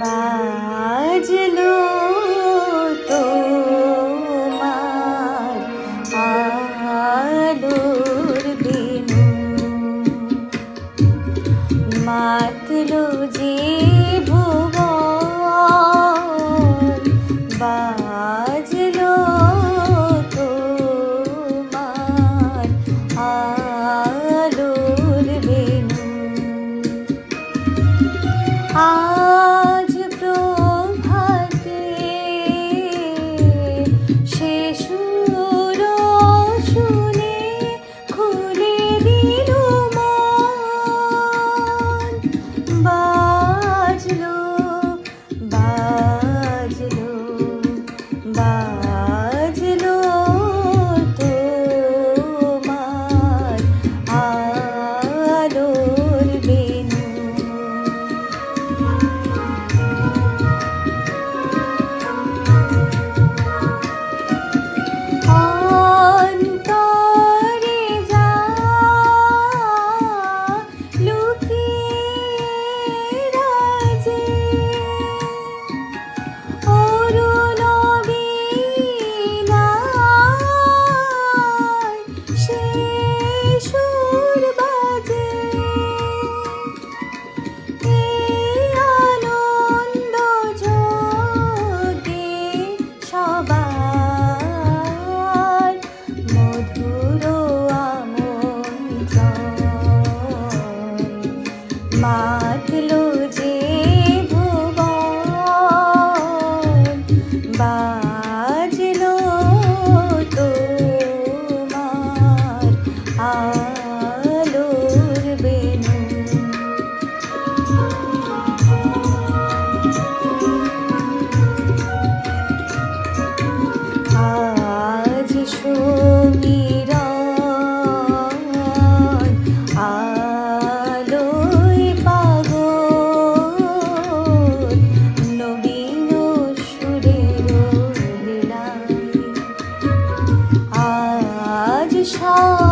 বাজলো তোমার আলোর বিনু। মাতলো যে ভুব বাজলো তোমার আলোর বিনু। আ সে সুর শুনে খুলে দিল মন। বাজলো বাজলো বা গুরু 唱